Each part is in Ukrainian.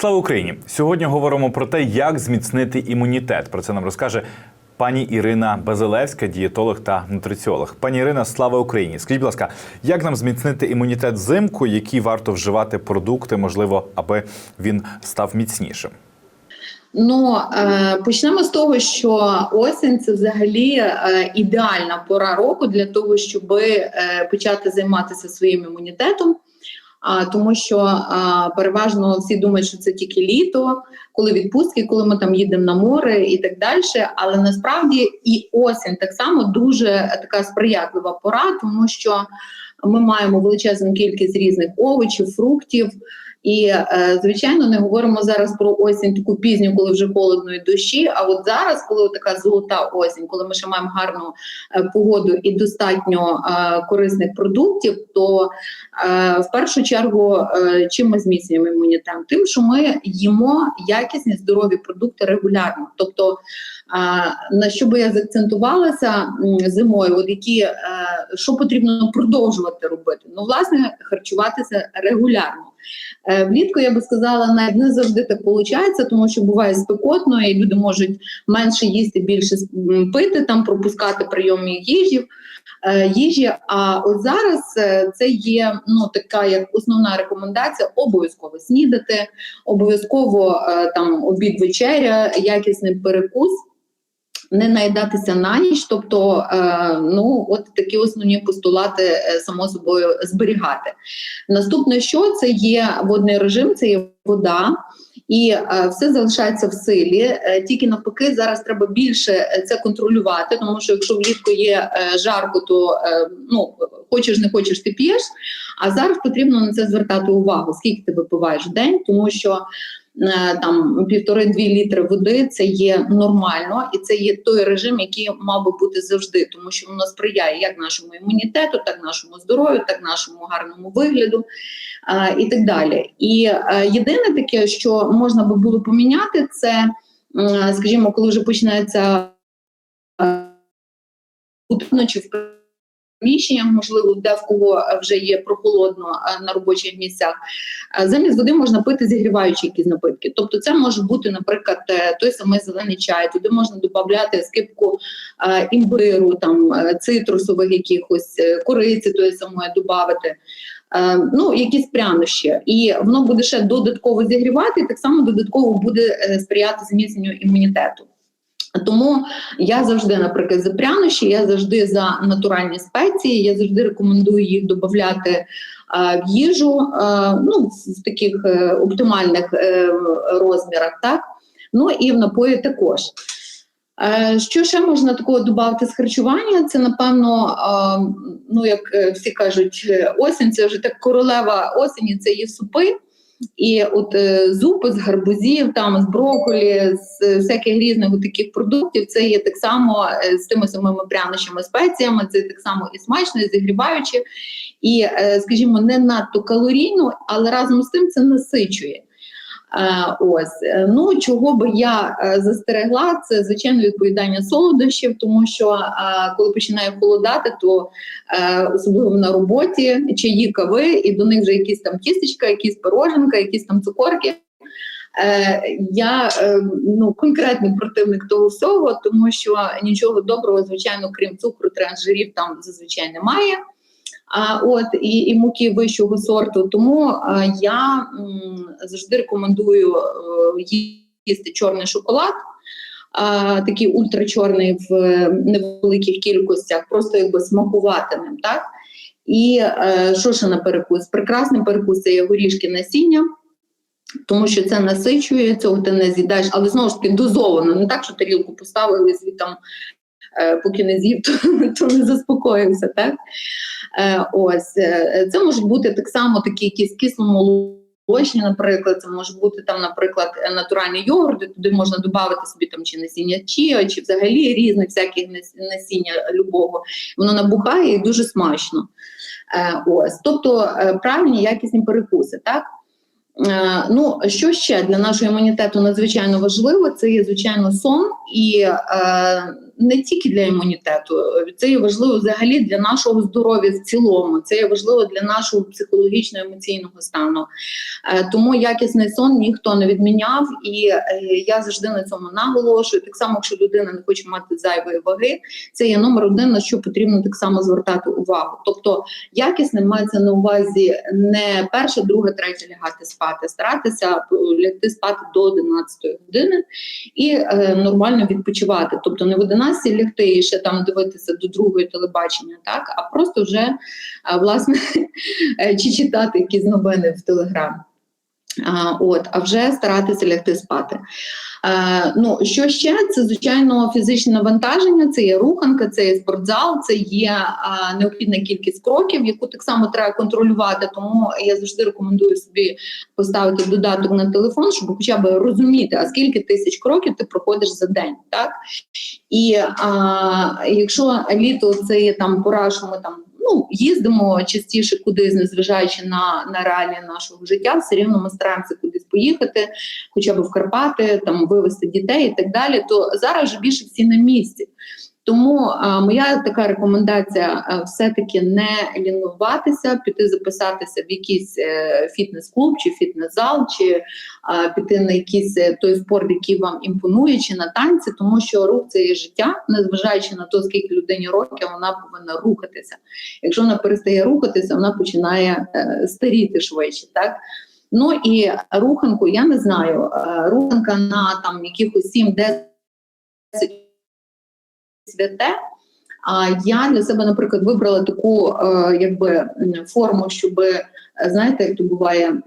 Слава Україні! Сьогодні говоримо про те, як зміцнити імунітет. Про це нам розкаже пані Ірина Базилевська, дієтолог та нутриціолог. Пані Ірина, слава Україні! Скажіть, будь ласка, як нам зміцнити імунітет взимку, які варто вживати продукти, можливо, аби він став міцнішим? Ну е, почнемо з того, що осінь це взагалі е, ідеальна пора року для того, щоб е, почати займатися своїм імунітетом. А тому, що а, переважно всі думають, що це тільки літо, коли відпустки, коли ми там їдемо на море і так далі. Але насправді і осінь так само дуже така сприятлива пора, тому що ми маємо величезну кількість різних овочів, фруктів. І, е, звичайно, не говоримо зараз про осінь таку пізню, коли вже холодно і дощі. А от зараз, коли така золота осінь, коли ми ще маємо гарну е, погоду і достатньо е, корисних продуктів, то в першу чергу чим ми зміцнюємо імунітет? Тим, що ми їмо якісні здорові продукти регулярно. Тобто, на що би я заакцентувалася зимою, от які що потрібно продовжувати робити? Ну, власне, харчуватися регулярно. Е, Влітку я би сказала, навіть не завжди так виходить, тому що буває спекотно, і люди можуть менше їсти, більше пити, там пропускати прийоми їжі. е, їжі. А от зараз е, це є ну така як основна рекомендація: обов'язково снідати, обов'язково там обід вечеря, якісний перекус. Не наїдатися на ніч, тобто е, ну от такі основні постулати е, само собою зберігати. Наступне, що це є водний режим, це є вода, і е, все залишається в силі. Тільки навпаки, зараз треба більше це контролювати, тому що якщо влітку є жарко, то ну хочеш не хочеш, ти п'єш. А зараз потрібно на це звертати увагу, скільки ти випиваєш в день, тому що. Е, Там півтори-дві літри води це є нормально, і це є той режим, який мав би бути завжди, тому що воно сприяє як нашому імунітету, так нашому здоров'ю, так нашому гарному вигляду а, і так далі. І е, єдине таке, що можна би було поміняти, це, скажімо, коли вже починається е, в приміщеннях, можливо, де в кого вже є прохолодно е, на робочих місцях. е, Замість води можна пити зігріваючі якісь напитки. Тобто, це може бути, наприклад, е, той самий зелений чай, туди можна додати скипку е, імбиру, там е, цитрусових якихось е, кориці, тої самої додати. Е, ну, якісь прянощі, і воно буде ще додатково зігрівати, і так само додатково буде е, сприяти зміцненню імунітету. Тому я завжди, наприклад, за прянощі, я завжди за натуральні спеції, я завжди рекомендую їх додати е, в їжу е, ну, в таких е, оптимальних розмірах, так? Ну і в напої також. Що ще можна такого додати з харчування? Це напевно, ну як всі кажуть, осінь це вже так королева осені, це є супи. І от е, зупи з гарбузів, там з брокколі, з всяких різних таких продуктів, це є так само е, з тими самими прянощами, спеціями, це так само і смачно, і зігріваюче, і, е, скажімо, не надто калорійно, але разом з тим це насичує. Е, ось Е, ну чого би я е, застерегла, це звичайно відповідання солодощів, тому що коли починає холодати, то особливо на роботі чаї кави, і до них вже якісь там тістечка, якісь пироженка, якісь там цукорки. Я ну конкретний противник того всього, тому що нічого доброго, звичайно, крім цукру, трансжирів там зазвичай немає. А от і, і муки вищого сорту. Тому е, я м, завжди рекомендую е, їсти чорний шоколад, такий ультрачорний в невеликих кількостях, просто якби смакувати ним, так? І е, що ще на перекус? Прекрасний перекус це є горішки насіння. Тому що це насичує, цього ти не з'їдаєш, але знову ж таки дозовано, не так, що тарілку поставили звідтам, е, поки не з'їв, то, то не заспокоївся. Так? Е, ось е, це можуть бути так само такі якісь кисломолочні, наприклад, це може бути там, наприклад, е, натуральний йогурт, туди можна додати собі там чи насіння чія, чи взагалі різних всяких насіння любого. Воно набухає і дуже смачно. Е, ось, тобто е, правильні якісні перекуси, так. Е, Ну, що ще для нашого імунітету надзвичайно важливо, це є звичайно сон і е, не тільки для імунітету, це є важливо взагалі для нашого здоров'я в цілому. Це є важливо для нашого психологічно емоційного стану. Е, Тому якісний сон ніхто не відміняв, і е, я завжди на цьому наголошую. Так само, якщо людина не хоче мати зайвої ваги, це є номер один, на що потрібно так само звертати увагу. Тобто якісним мається на увазі не перше, друге, третє лягати спати, старатися лягти спати до 11 години і е, нормально відпочивати. Тобто не в 11 лягти і ще там дивитися до другої телебачення, так а просто вже власне чи читати якісь новини в Телеграм. От, а вже старатися лягти спати. Е, ну, що ще? Це, звичайно, фізичне навантаження, це є руханка, це є спортзал, це є а, необхідна кількість кроків, яку так само треба контролювати. Тому я завжди рекомендую собі поставити додаток на телефон, щоб хоча б розуміти, а скільки тисяч кроків ти проходиш за день. Так? І а, якщо літо це є там пора, що ми там ну, їздимо частіше кудись, незважаючи на, на реалії нашого життя, все рівно ми стараємося кудись поїхати, хоча б в Карпати, там вивезти дітей і так далі. То зараз вже більше всі на місці. Тому а, моя така рекомендація все-таки не лінуватися, піти записатися в якийсь е, фітнес-клуб чи фітнес-зал, чи а, піти на якийсь е, той спорт, який вам імпонує, чи на танці, тому що рух це є життя, незважаючи на те, скільки людині років, вона повинна рухатися. Якщо вона перестає рухатися, вона починає е, старіти швидше. Так? Ну і руханку, я не знаю, е, руханка на там якихось 7-10 святе. А я для себе, наприклад, вибрала таку е, якби форму, щоб знаєте, як то буває.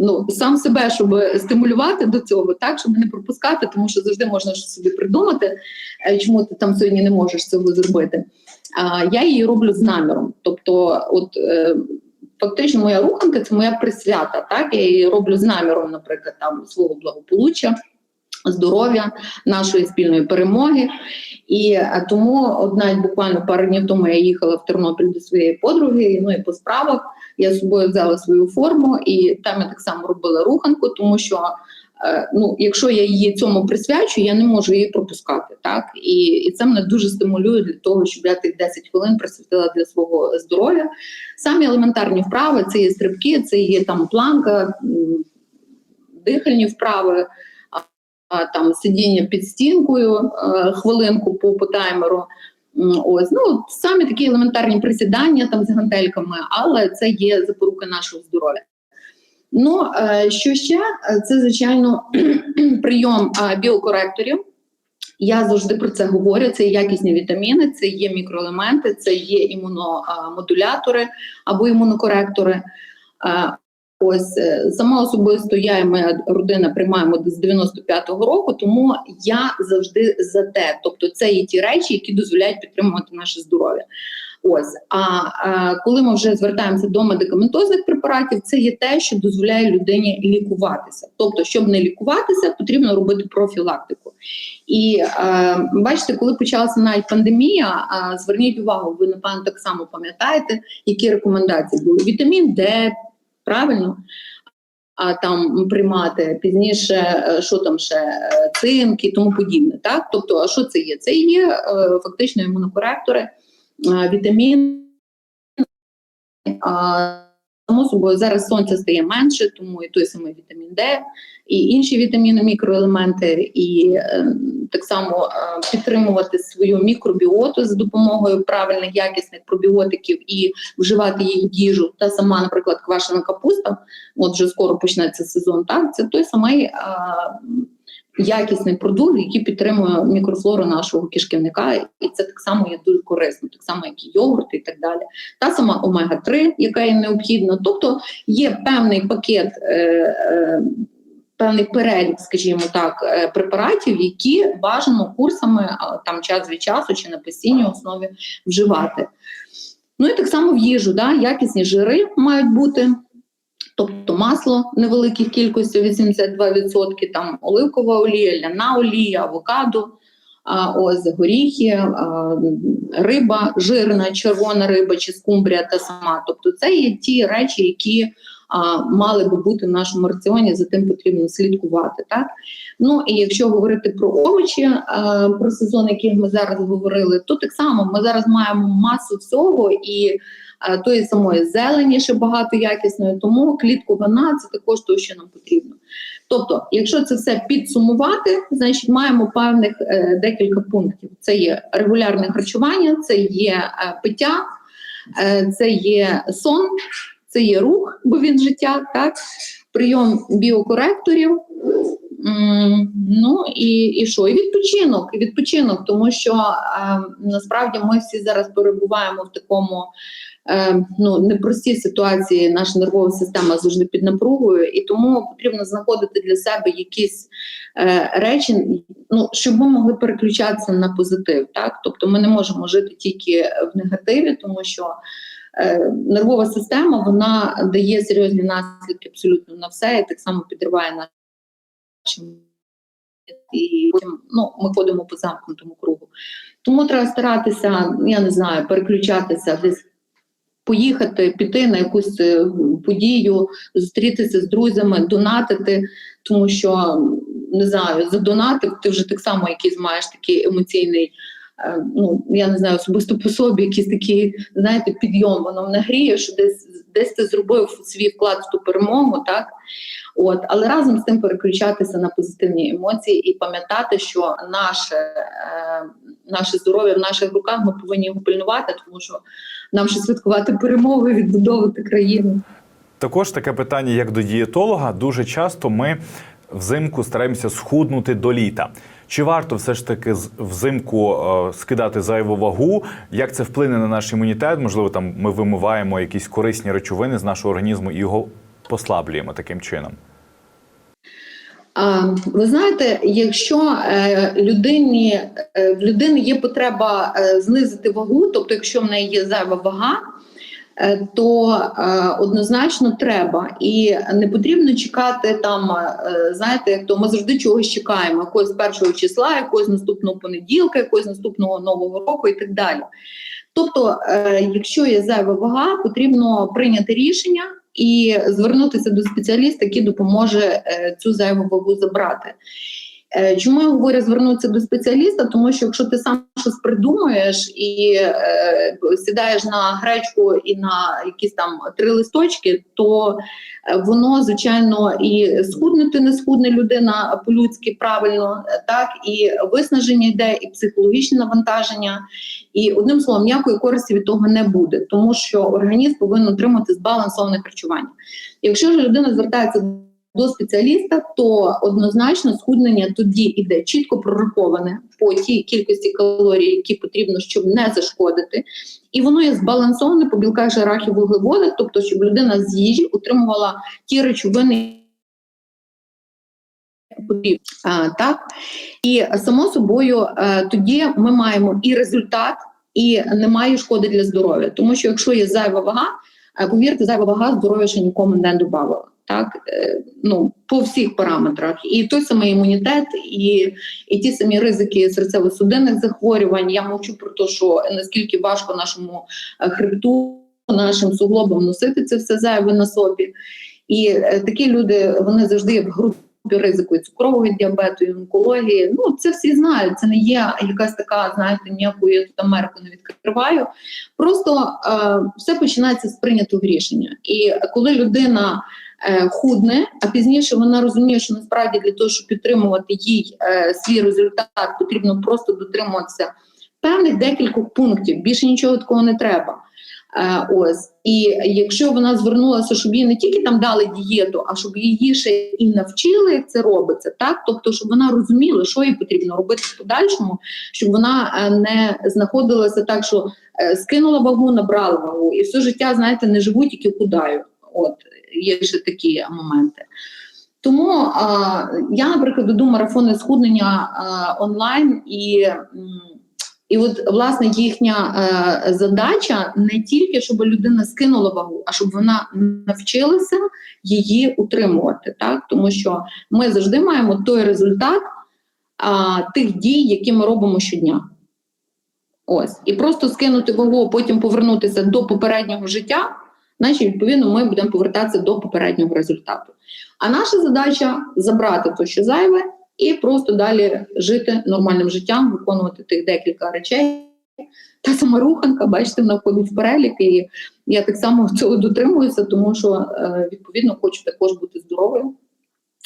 Ну, сам себе, щоб стимулювати до цього, так, щоб не пропускати, тому що завжди можна щось собі придумати, е, чому ти там сьогодні не можеш цього зробити. А я її роблю з наміром. Тобто, от е, фактично, моя руханка це моя присвята. Так, я її роблю з наміром, наприклад, там свого благополуччя, здоров'я, нашої спільної перемоги. І тому, навіть буквально пару днів тому я їхала в Тернопіль до своєї подруги. Ну і по справах я з собою взяла свою форму, і там я так само робила руханку, тому що. е, Ну, якщо я її цьому присвячу, я не можу її пропускати. Так і, і це мене дуже стимулює для того, щоб я тих 10 хвилин присвятила для свого здоров'я. Самі елементарні вправи це є стрибки, це є там планка, дихальні вправи, там сидіння під стінкою е, хвилинку по, по таймеру. Ось ну самі такі елементарні присідання там з гантельками, але це є запорука нашого здоров'я. Ну е, що ще? Е, Це звичайно прийом біокоректорів. Я завжди про це говорю. Це якісні вітаміни, це є мікроелементи, це є імуномодулятори або імунокоректори. Ось е, сама особисто я і моя родина приймаємо з 95-го року, тому я завжди за те. Тобто, це є ті речі, які дозволяють підтримувати наше здоров'я. Ось а, а коли ми вже звертаємося до медикаментозних препаратів, це є те, що дозволяє людині лікуватися. Тобто, щоб не лікуватися, потрібно робити профілактику. І е, бачите, коли почалася навіть пандемія, е, зверніть увагу, ви напевно так само пам'ятаєте, які рекомендації були: вітамін Д, правильно. А там приймати пізніше, е, що там ще цинки, цинк і тому подібне. Так, тобто, а що це є? Це є е, фактично імунокоректори, е, вітамін. А, Само собою зараз сонця стає менше, тому і той самий вітамін Д, і інші вітаміни, мікроелементи, і е, так само е, підтримувати свою мікробіоту за допомогою правильних якісних пробіотиків і вживати їх в їжу. Та сама, наприклад, квашена капуста, от вже скоро почнеться сезон. Так, це той самий е, якісний продукт, який підтримує мікрофлору нашого кишківника, і це так само є дуже корисно, так само, як і йогурт і так далі. Та сама омега 3 яка є необхідна. Тобто є певний пакет. Е, е, Певний перелік, скажімо так, е, препаратів, які бажано курсами там час від часу чи на постійній основі вживати. Ну і так само в їжу, да, якісні жири мають бути, тобто масло невеликих кількостях 82%, там оливкова олія, ляна олія, авокадо, ось горіхи, риба, жирна, червона риба чи скумбрія та сама. Тобто це є ті речі, які а, мали би бути в нашому раціоні, за тим потрібно слідкувати. Так? Ну і якщо говорити про овочі, е, про сезон, який ми зараз говорили, то так само ми зараз маємо масу всього і е, тої самої зелені ще багато якісної, тому клітковина це також те, що нам потрібно. Тобто, якщо це все підсумувати, значить маємо певних е, декілька пунктів: це є регулярне харчування, це є е, пиття, е, це є сон, це є рух, бо він життя, так, прийом біокоректорів. Ну і, і що? І відпочинок, і відпочинок, тому що е, насправді ми всі зараз перебуваємо в такому е, ну, непростій ситуації. Наша нервова система завжди під напругою, і тому потрібно знаходити для себе якісь е, речі, ну, щоб ми могли переключатися на позитив. Так? Тобто ми не можемо жити тільки в негативі, тому що нервова система вона дає серйозні наслідки абсолютно на все, і так само підриває наші і потім ну, ми ходимо по замкнутому кругу. Тому треба старатися, я не знаю, переключатися десь. Поїхати, піти на якусь е, подію, зустрітися з друзями, донатити, тому що не знаю, задонатив, ти вже так само якийсь маєш такий емоційний, е, ну я не знаю, особисто по собі, якийсь такий, знаєте, підйом. Воно мене гріє, що десь десь ти зробив свій вклад в ту перемогу, так От, але разом з тим переключатися на позитивні емоції і пам'ятати, що наше, е, наше здоров'я в наших руках ми повинні його пильнувати, тому що нам ще святкувати перемогу і відбудовувати країну. Також таке питання, як до дієтолога, дуже часто ми взимку стараємося схуднути до літа. Чи варто все ж таки взимку е, скидати зайву вагу? Як це вплине на наш імунітет? Можливо, там ми вимиваємо якісь корисні речовини з нашого організму і його послаблюємо таким чином. Ви знаєте, якщо е, людині е, в людини є потреба знизити вагу, тобто, якщо в неї є зайва вага, то е, однозначно треба і не потрібно чекати там. е, знаєте, як то ми завжди чогось чекаємо, якогось першого числа, якогось наступного понеділка, якогось наступного нового року і так далі. Тобто, е, якщо є зайва вага, потрібно прийняти рішення і звернутися до спеціаліста, який допоможе е, цю зайву вагу забрати. Е, Чому я говорю звернутися до спеціаліста? Тому що якщо ти сам щось придумуєш і е, сідаєш на гречку і на якісь там три листочки, то е, воно звичайно і схуднути не схудне людина по-людськи правильно, е, так і виснаження йде, і психологічне навантаження. І одним словом, ніякої користі від того не буде, тому що організм повинен отримати збалансоване харчування. Якщо ж людина звертається до спеціаліста, то однозначно схуднення тоді йде чітко прораховане по тій кількості калорій, які потрібно, щоб не зашкодити, і воно є збалансоване по білках, жирах і вуглеводах, тобто, щоб людина з їжі отримувала ті речовини. Так і само собою е, тоді ми маємо і результат, і немає шкоди для здоров'я. Тому що якщо є зайва вага, повірте, зайва вага здоров'я ще нікому не додавала. Так, Е, ну по всіх параметрах, і той самий імунітет, і, і ті самі ризики серцево-судинних захворювань. Я мовчу про те, що наскільки важко нашому е, хребту, нашим суглобам носити це все зайве на собі. І е, такі люди вони завжди в групі ризику і цукрового діабету, і онкології. Ну це всі знають. Це не є якась така, знаєте, ніяку я тут Америку не відкриваю. Просто е, все починається з прийнятого рішення. І коли людина е, худне, а пізніше вона розуміє, що насправді для того, щоб підтримувати їй е, свій результат, потрібно просто дотримуватися певних декількох пунктів. Більше нічого такого не треба. Е, ось і якщо вона звернулася, щоб їй не тільки там дали дієту, а щоб її ще і навчили, як це робиться, так тобто, щоб вона розуміла, що їй потрібно робити в подальшому, щоб вона е, не знаходилася так, що е, скинула вагу, набрала вагу, і все життя, знаєте, не живуть, тільки худаю. От є ще такі моменти. Тому а, я, наприклад, веду марафони схуднення а, онлайн і. м, і от власне їхня е, задача не тільки щоб людина скинула вагу, а щоб вона навчилася її утримувати, так тому що ми завжди маємо той результат а, тих дій, які ми робимо щодня. Ось і просто скинути вагу, а потім повернутися до попереднього життя. значить, відповідно, ми будемо повертатися до попереднього результату. А наша задача забрати те, що зайве, і просто далі жити нормальним життям, виконувати тих декілька речей. Та сама руханка, бачите, вона входить в перелік, і я так само цього дотримуюся, тому що е, відповідно хочу також бути здоровою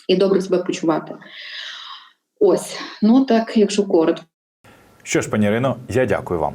і добре себе почувати. Ось, ну так, якщо коротко. Що ж, пані Ірино, я дякую вам.